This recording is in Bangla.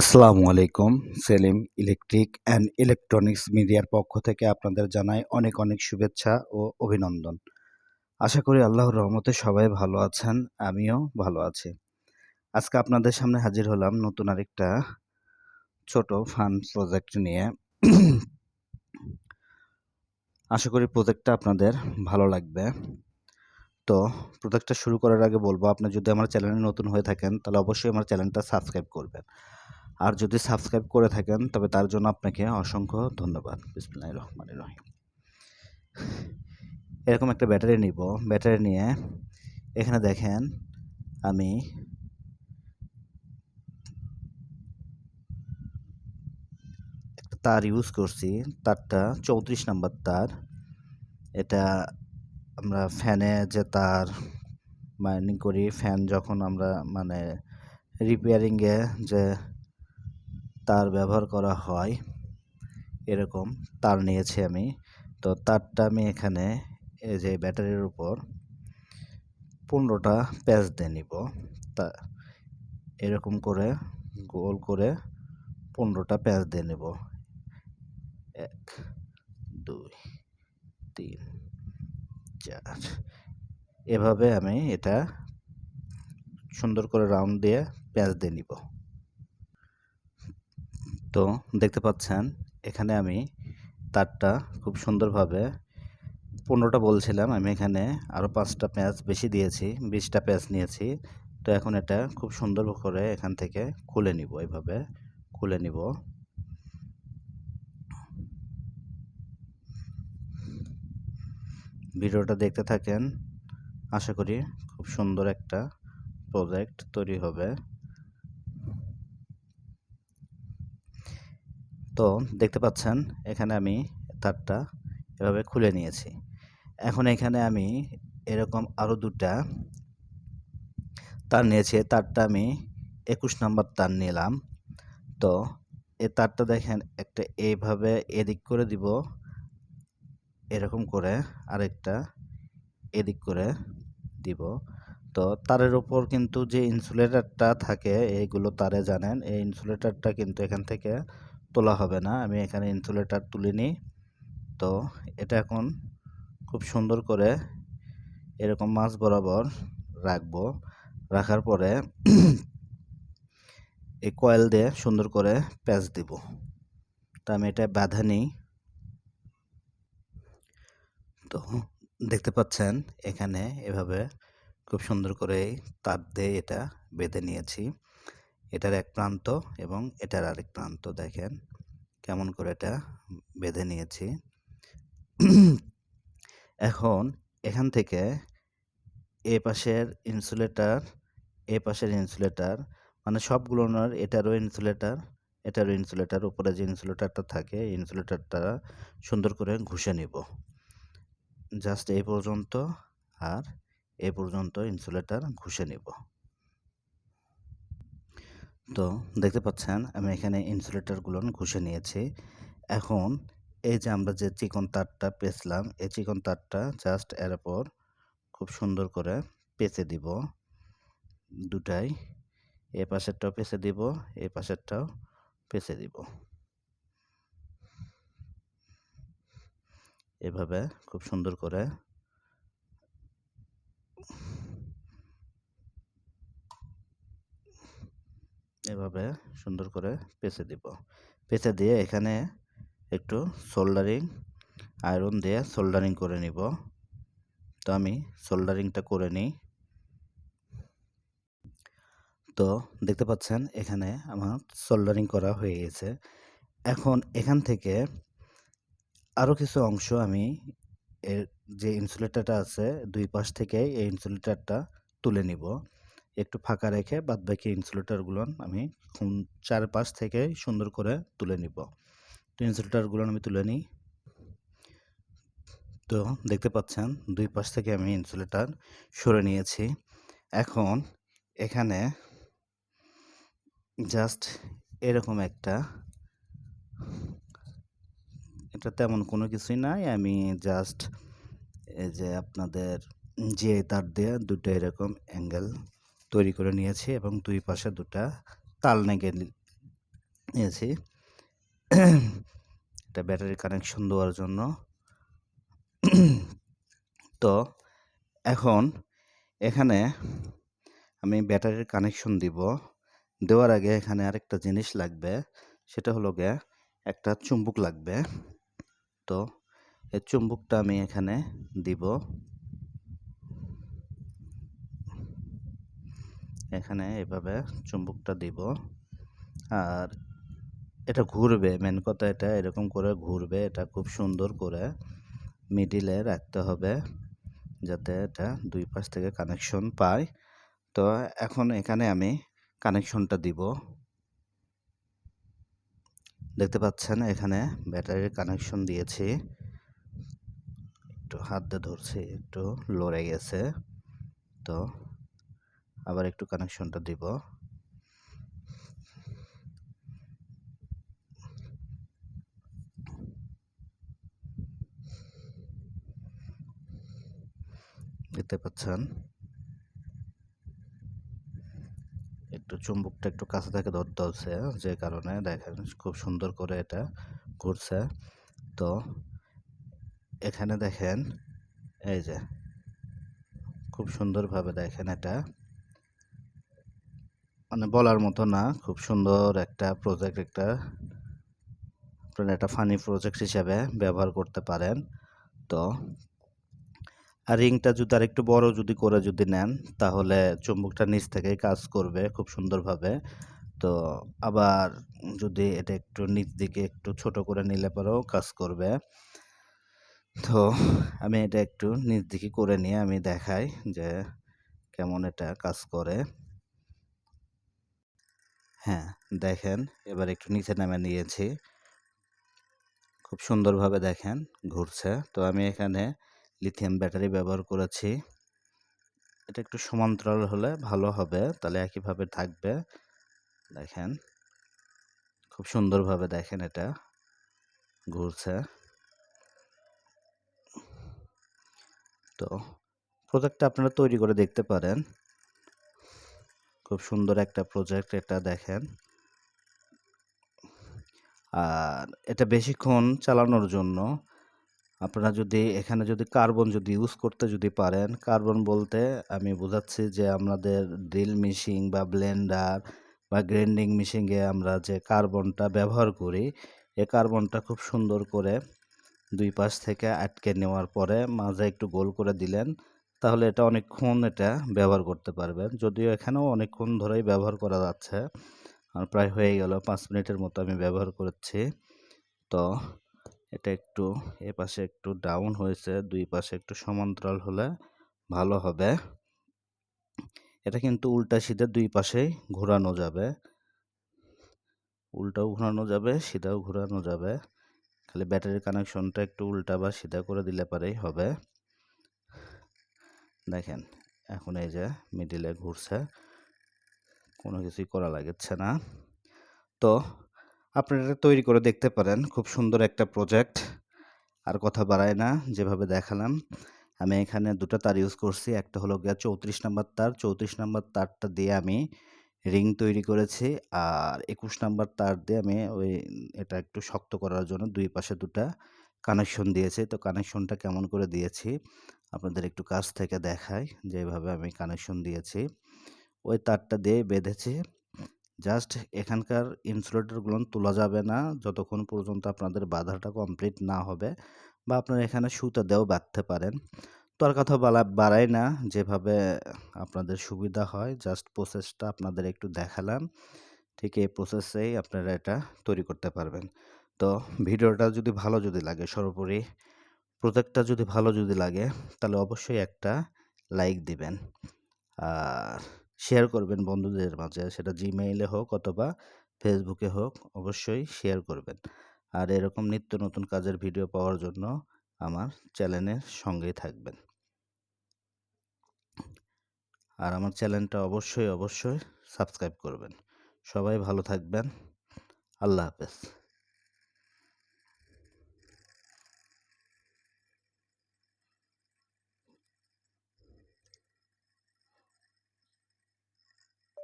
আসসালামু আলাইকুম, সেলিম ইলেকট্রিক অ্যান্ড ইলেকট্রনিক্স মিডিয়ার পক্ষ থেকে আপনাদের জানাই অনেক অনেক শুভেচ্ছা ও অভিনন্দন। আশা করি আল্লাহর রহমতে সবাই ভালো আছেন, আমিও ভালো আছি। আজকে আপনাদের সামনে হাজির হলাম নতুন আরেকটা ছোট ফান প্রজেক্ট নিয়ে। আশা করি প্রজেক্টটা আপনাদের ভালো লাগবে। তো প্রজেক্টটা শুরু করার আগে বলব, আপনি যদি আমার চ্যানেলে নতুন হয়ে থাকেন, তাহলে অবশ্যই আমার চ্যানেলটা সাবস্ক্রাইব করবেন। আর যদি সাবস্ক্রাইব করে থাকেন, তবে তার জন্য আপনাকে অসংখ্য ধন্যবাদ। বিসমুল্লাহ রহমান রহিম। এরকম একটা ব্যাটারি নিব। ব্যাটারি নিয়ে এখানে দেখেন আমি একটা তার ইউজ করছি। তারটা চৌত্রিশ নাম্বার তার। এটা আমরা ফ্যানে যে তার মাইনিং করি ফ্যান যখন আমরা মানে রিপেয়ারিংয়ে যে তার ব্যবহার করা হয়, এরকম তার নিয়েছি আমি। তো তারটা আমি এখানে এই যে ব্যাটারির উপর পনেরোটা প্যাচ দিয়ে নিব। তা এরকম করে গোল করে পনেরোটা প্যাচ দিয়ে নেব। এক, দুই, তিন, চার। এভাবে আমি এটা সুন্দর করে রাউন্ড দিয়ে প্যাচ দিয়ে নিব। তো দেখতে পাচ্ছেন, এখানে আমি তারটা খুব সুন্দরভাবে পনেরোটা বলছিলাম, আমি এখানে আরও পাঁচটা প্যাঁচ বেশি দিয়েছি, বিশটা প্যাঁচ নিয়েছি। তো এখন এটা খুব সুন্দর করে এখান থেকে খুলে নিব, এইভাবে খুলে নিব। ভিডিওটা দেখতে থাকেন, আশা করি খুব সুন্দর একটা প্রজেক্ট তৈরি হবে। তো দেখতে পাচ্ছেন, এখানে আমি তারটা এভাবে খুলে নিয়েছি। এখন এখানে আমি এরকম আরও দুটা তার নিয়েছি। তারটা আমি একুশ নম্বর তার নিলাম। তো এ তারটা দেখেন, একটা এইভাবে এদিক করে দিব, এরকম করে আরেকটা এদিক করে দিব। তো তারের উপর কিন্তু যে ইনসুলেটারটা থাকে এইগুলো তারে জানেন, এই ইনসুলেটারটা কিন্তু এখান থেকে তোলা হবে না। আমি এখানে ইনসুলেটার তুলে নিই। তো এটা এখন খুব সুন্দর করে এরকম মাছ বরাবর রাখব। রাখার পরে এই কয়েল দিয়ে সুন্দর করে প্যাচ দিব। তো আমি এটা বাঁধা নিই। তো দেখতে পাচ্ছেন, এখানে এভাবে খুব সুন্দর করে তার দিয়ে এটা বেঁধে নিয়েছি। এটার এক প্রান্ত এবং এটার আরেক প্রান্ত দেখেন। কেমন করে এটা বেঁধে নিয়েছি। এখন এখান থেকে এ পাশের ইনসুলেটার, এ পাশের ইনসুলেটার মানে সবগুলোর এটারও ইনসুলেটার এটারও ইনসুলেটার, উপরে যে ইনসুলেটারটা থাকে ইনসুলেটারটা সুন্দর করে ঘুষে নিব। জাস্ট এই পর্যন্ত আর এ পর্যন্ত ইনসুলেটার ঘুষে নিব। তো দেখতে পাচ্ছেন, আমি এখানে ইনসুলেটারগুলো ঘুষে নিয়েছি। এখন এই যে আমরা যে চিকন তারটা পেঁচলাম, এই চিকন তারটা জাস্ট এর উপর খুব সুন্দর করে পেঁচে দিব। দুটাই, এ পাশেরটাও পেঁচে দিব এই পাশেরটাও পেঁচে দিব। এভাবে খুব সুন্দর করে এভাবে সুন্দর করে পেঁচে দিব। পেঁচে দিয়ে এখানে একটু সোল্ডারিং আয়রন দিয়ে সোল্ডারিং করে নিব। তো আমি সোল্ডারিংটা করে নিই। তো দেখতে পাচ্ছেন এখানে আমার সোল্ডারিং করা হয়ে গেছে। এখন এখান থেকে আরও কিছু অংশ আমি এর যে ইনসুলেটারটা আছে, দুই পাশ থেকে এই ইনসুলেটারটা তুলে নিব। একটু ফাঁকা রেখে বাদ বাকি ইনসুলেটারগুলো আমি চারপাশ থেকে সুন্দর করে তুলে নিব। তো ইনসুলেটারগুলো আমি তুলে নিই। তো দেখতে পাচ্ছেন, দুই পাশ থেকে আমি ইনসুলেটার সরে নিয়েছি। এখন এখানে জাস্ট এরকম একটা, এটা তেমন কোনো কিছুই নাই। আমি জাস্ট এই যে আপনাদের যে তার দিয়ে দুটো এরকম অ্যাঙ্গেল তৈরি করে নিয়েছি এবং দুই পাশে দুটা তাল নেগে নিয়েছি। এটা ব্যাটারি কানেকশন দেওয়ার জন্য। তো এখন এখানে আমি ব্যাটারির কানেকশন দিব। দেওয়ার আগে এখানে আরেকটা জিনিস লাগবে, সেটা হলো গিয়ে একটা চুম্বুক লাগবে। তো এই চুম্বুকটা আমি এখানে দিব। এখানে এভাবে চুম্বুকটা দিব। আর এটা ঘুরবে মেন কথা এটা, এরকম করে ঘুরবে, এটা খুব সুন্দর করে মিডিলে রাখতে হবে যাতে এটা দুই পাশ থেকে কানেকশন পায়। তো এখন এখানে আমি কানেকশনটা দিব। দেখতে পাচ্ছেন এখানে ব্যাটারির কানেকশন দিয়েছি। একটু হাত দিয়ে ধরছি, একটু লড়ে গেছে। তো আবার একটু কানেকশনটা দিব। দেখতে পাচ্ছেন? একটু চুম্বকটা একটু কাছে থেকে ধরতে হচ্ছে যে কারণে দেখেন খুব সুন্দর করে এটা ঘুরছে। তো এখানে দেখেন, এই যে, খুব সুন্দরভাবে দেখেন এটা। মানে বলার মতো না, খুব সুন্দর একটা প্রজেক্ট একটা একটা ফানি প্রজেক্ট হিসাবে ব্যবহার করতে পারেন। তো, আর রিংটা যদি আর একটু বড় যদি করে যদি নেন, তাহলে চুম্বকটা নিচ থেকেই কাজ করবে খুব সুন্দরভাবে। তো, আবার যদি এটা একটু নিচ দিকে একটু ছোট করে নিলে পরেও কাজ করবে। তো, আমি এটা একটু নিচ দিকে করে নিয়ে আমি দেখাই যে কেমন এটা কাজ করে। হ্যাঁ দেখেন, এবার একটু নিচে নামে নিয়েছি। খুব সুন্দরভাবে দেখেন ঘুরছে। তো আমি এখানে লিথিয়াম ব্যাটারি ব্যবহার করেছি। এটা একটু সমান্তরাল হলে ভালো হবে, তাহলে একইভাবে থাকবে। দেখেন, খুব সুন্দরভাবে দেখেন এটা ঘুরছে। তো প্রজেক্টটা আপনারা তৈরি করে দেখতে পারেন। খুব সুন্দর একটা প্রজেক্ট এটা দেখেন। আর এটা বেশিক্ষণ চালানোর জন্য আপনারা যদি এখানে যদি কার্বন যদি ইউজ করতে যদি পারেন কার্বন বলতে আমি বোঝাচ্ছি যে আমাদের ড্রিল মেশিন বা ব্লেন্ডার বা গ্রাইন্ডিং মেশিনে আমরা যে কার্বনটা ব্যবহার করি, এ কার্বনটা খুব সুন্দর করে দুই পাশ থেকে আটকে নেওয়ার পরে মাঝে একটু গোল করে দিলেন। তাহলে এটা অনেকক্ষণ এটা ব্যবহার করতে পারবেন। যদিও এখানেও অনেকক্ষণ ধরেই ব্যবহার করা যাচ্ছে। আর প্রায় হয়ে গেল, পাঁচ মিনিটের মতো আমি ব্যবহার করছি। তো এটা একটু এ পাশে একটু ডাউন হয়েছে, দুই পাশে একটু সমান্তরাল হলে ভালো হবে। এটা কিন্তু উল্টা সিধে দুই পাশেই ঘোরানো যাবে। উল্টাও ঘোরানো যাবে, সিধাও ঘোরানো যাবে। খালি ব্যাটারির কানেকশনটা একটু উল্টা বা সিধা করে দিলে পারেই হবে। দেখেন, এখন এই যে মিডিলে ঘুরছে, কোনো কিছুই করা লাগছে না। তো আপনারা তৈরি করে দেখতে পারেন, খুব সুন্দর একটা প্রজেক্ট আর কথা বাড়ায় না, যেভাবে দেখালাম, আমি এখানে দুটো তার ইউজ করছি, একটা হলো গিয়া চৌত্রিশ নাম্বার তার, চৌত্রিশ নাম্বার তারটা দিয়ে আমি রিং তৈরি করেছি, আর একুশ নাম্বার তার দিয়ে আমি ওই এটা একটু শক্ত করার জন্য দুই পাশে দুটা কানেকশন দিয়েছি। তো কানেকশনটা কেমন করে দিয়েছি আপনাদের একটু কাছ থেকে দেখাই যেভাবে আমি কানেকশন দিয়েছি। ওই তারটা দিয়ে বেঁধেছি। জাস্ট এখানকার ইনসুলেটরগুলো তোলা যাবে না। যতক্ষণ পর্যন্ত আপনাদের বাধাটা কমপ্লিট না হবে বা আপনারা এখানে সুতা দিয়েও বাঁধতে পারেন। তো আর কথা বলা, বাড়াই না। যেভাবে আপনাদের সুবিধা হয় জাস্ট প্রসেসটা আপনাদের একটু দেখালাম। ঠিক এই প্রসেসেই আপনারা এটা তৈরি করতে পারবেন। তো ভিডিওটা যদি ভালো যদি লাগে, সর্বোপরি প্রজেক্টটা যদি ভালো যদি লাগে, তাহলে অবশ্যই একটা লাইক দিবেন। আর শেয়ার করবেন বন্ধুদের মাঝে, সেটা জিমেইলে হোক অথবা ফেসবুকে হোক, অবশ্যই শেয়ার করবেন। আর এরকম নিত্য নতুন কাজের ভিডিও পাওয়ার জন্য আমার চ্যানেলের সঙ্গেই থাকবেন। আর আমার চ্যানেলটা অবশ্যই অবশ্যই সাবস্ক্রাইব করবেন। সবাই ভালো থাকবেন। আল্লাহ হাফেজ।